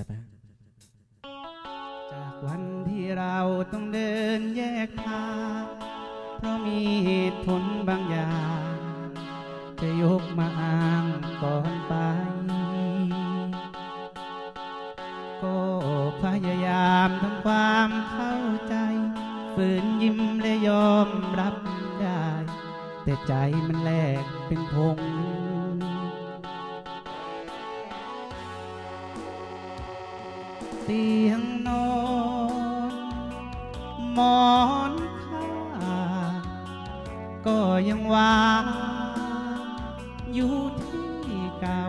จะไปจากวันที่เราต้องเดินแยกทาง เพราะมีเหตุผลบางอย่าง จะยกมาอ้างก่อนไป ก็พยายามทำความเข้าใจ ฝืนยิ้มและยอมรับได้ แต่ใจมันแหลกเป็นพง เตียงนอนหมอนข้าก็ยังวางอยู่ที่เก่า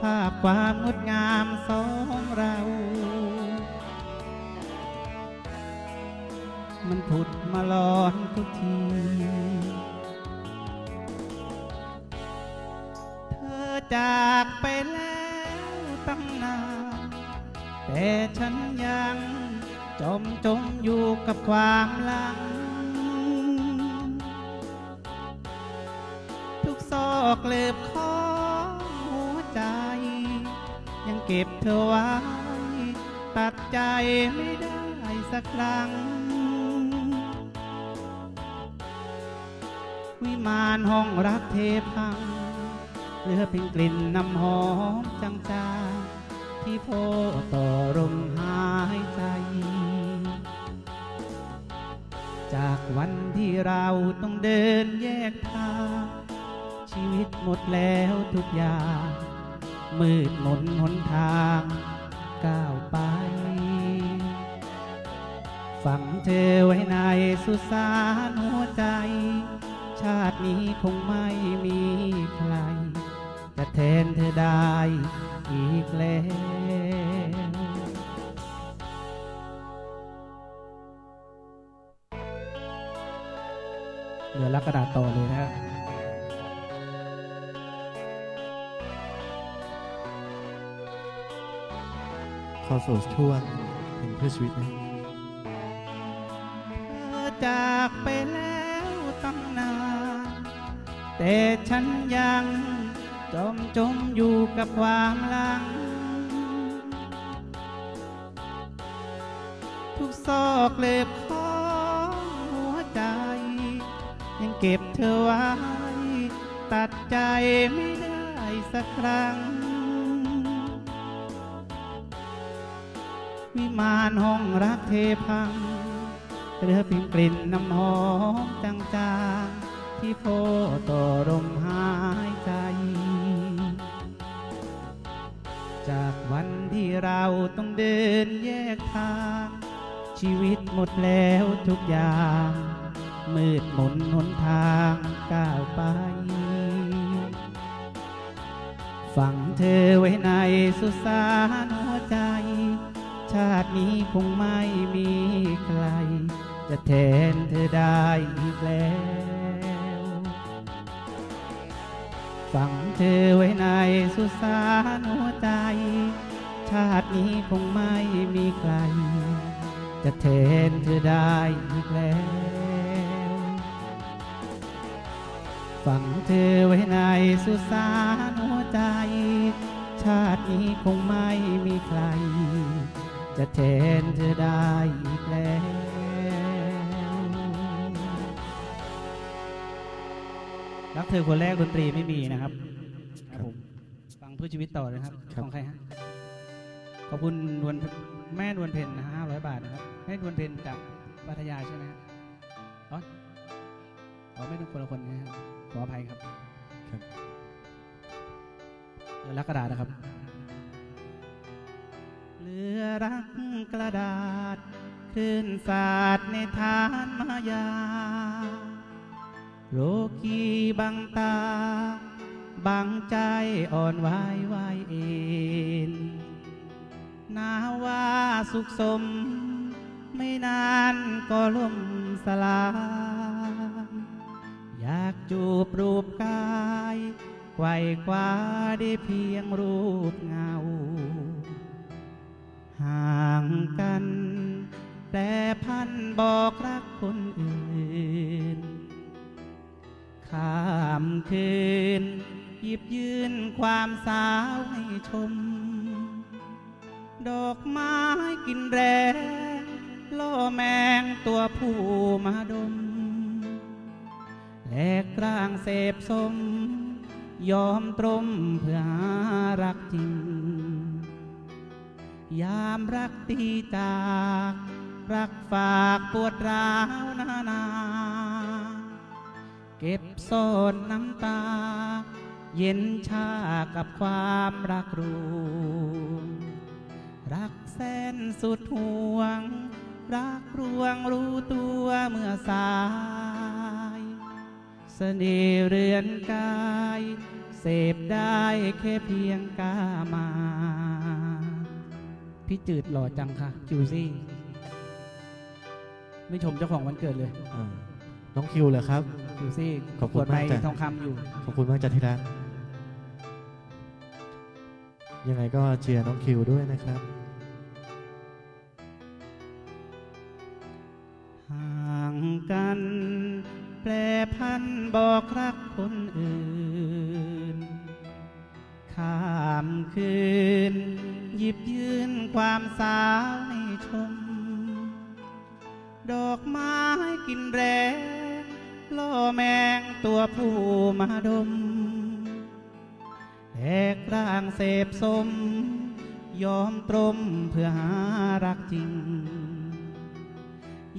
ภาพความงดงามสองเรา มันผุดมาหลอนทุกทีเธอจากไปแล้วตั้งนาน แต่ฉันยังจมจมอยู่กับความหลัง ทุกซอกเล็บของหัวใจ ยังเก็บเธอไว้ ตัดใจไม่ได้สักครั้ง วิมานห้องรักเทพังเหลือเพียงกลิ่นน้ำหอมจางๆ ที่พ่อต่อลมหายใจ จากวันที่เราต้องเดินแยกทาง ชีวิตหมดแล้วทุกอย่าง มืดมนหนทางก้าวไป ฝังเธอไว้ในสุสานหัวใจ ชาตินี้คงไม่มีใคร จะแทนเธอได้อีกแล้วเหลือลักกระดาษต่อเลยนะครับขอสู่ช่วงเพลงเพื่อชีวิตนะเธอจากไปแล้วตั้งนาน แต่ฉันยัง จมจมอยู่กับความลัง ทุกซอกเล็บของหัวใจ ยังเก็บเธอไว้ ตัดใจไม่ได้สักครั้ง วิมานห้องรักเทพังเหลือเพียงกลิ่นน้ำหอมจางๆที่โพต่อลมหายใจ ที่เราต้องเดินแยกทาง ชีวิตหมดแล้วทุกอย่าง มืดมนหนทางก้าวไป ฝังเธอไว้ในสุสานหัวใจ ชาตินี้คงไม่มีใคร จะแทนเธอได้อีกแล้วฝังเธอไว้ในสุสานหัวใจ ชาตินี้คงไม่มีใคร จะแทนเธอได้อีกแล้ว ฝังเธอไว้ในสุสานหัวใจ ชาตินี้คงไม่มีใคร จะแทนเธอได้อีกแล้วรักเธอคนแรกดนตรีไม่มีนะครับครับผมฟังเพื่อชีวิตต่อเลยครับครับของใครฮะ ขอบคุณนวลแม่นวลเพนนะห้าร้อยบาทนะครับแม่นวลเพนจากพัทยาใช่ไหมฮะอ๋ออ๋อไม่ต้องคนละคนนะครับขออภัยครับครับเรือรักกระดาษนะครับเรือรักกระดาษคลื่นสาดในทานมายา โลกีบังตา บังใจอ่อนไหวไหวเอ็น นาว่าสุขสม ไม่นานก็ล่มสลาย อยากจูบรูปกายไขว่คว้าได้เพียงรูปเงา ห่างกัน แต่พันบอกรักคนอื่น ข้ามคืนหยิบยืนความสาวให้ชม ดอกไม้กินแรงล่อแมงตัวผู้มาดม แลกกลางเสพสม ยอมตรมเพื่อหารักจริง ยามรักตีจาก รักฝากปวดร้าวนานา เก็บซ่อนน้ำตา เย็นชากับความรักรู รักแสนสุดห่วง รักรวงรู้ตัวเมื่อสาย เสน่ห์เรือนกาย เสพได้แค่เพียงกามา พี่จืดหล่อจังค่ะคิวซี่ ไม่ชมเจ้าของวันเกิดเลยอ่าน้องคิวเหรอครับ คิวซี่ขอบคุณขวดไม้มากจ้ะ ทองคำอยู่ ขอบคุณมากจ้ะที่รักยังไงก็เชียร์น้องคิวด้วยนะครับ กัน แปรพันบอกรักคนอื่น ข้ามคืน หยิบยืนความสาวให้ชม ดอกไม้กินแรงล่อแมงตัวผู้มาดมแหกร่างเสพสม ยอมตรมเพื่อหารักจริง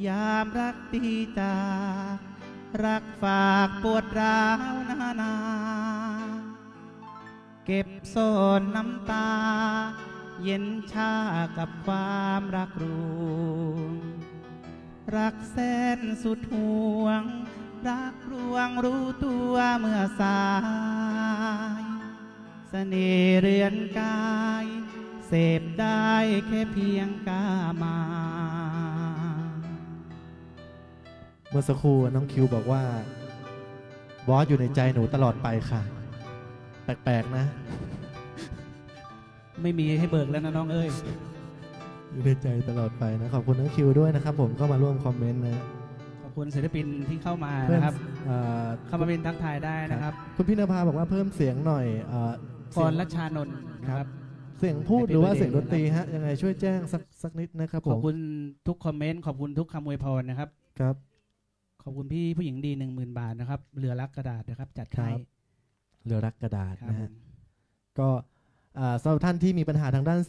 ยามรักตีจารักฝากปวดร้าวนานา เก็บโซนน้ำตา เย็นชากับความรักรูรักแสนสุดห่วง รักรวงรู้ตัวเมื่อสายเสน่ห์เรือนกาย เสพได้แค่เพียงกามา เมื่อสักครู่น้องคิวบอกว่า บอสอยู่ในใจหนูตลอดไปค่ะ แปลกๆนะ ไม่มีให้เบิกแล้วนะน้องเอ้ย อยู่ในใจตลอดไปนะ ขอบคุณน้องคิวด้วยนะครับผมก็มาร่วมคอมเมนต์นะ ขอบคุณศิลปินที่เข้ามาเพื่อนนะครับเอ่อเข้ามาเป็นทักทายได้นะครับคุณพี่นภาบอกว่าเพิ่มเสียงหน่อยเอ่อกรรัชชานนท์นะครับ เสียงพูด Happy หรือว่า birthday เสียงดนตรีฮะยังไงช่วยแจ้งสักสักนิดนะครับผขอบมคุณทุกคอมเมนต์ขอบคุณทุกคำอวยพรนะครับ ครับ ขอบคุณพี่ผู้หญิงดีหนึ่งหมื่นบาทนะครับเรือรักกระดาษนะครับ จัดให้ครับเรือรักกระดาษครับนะผฮะมก็อ่าสำหรับท่านที่มีปัญหาทางด้าน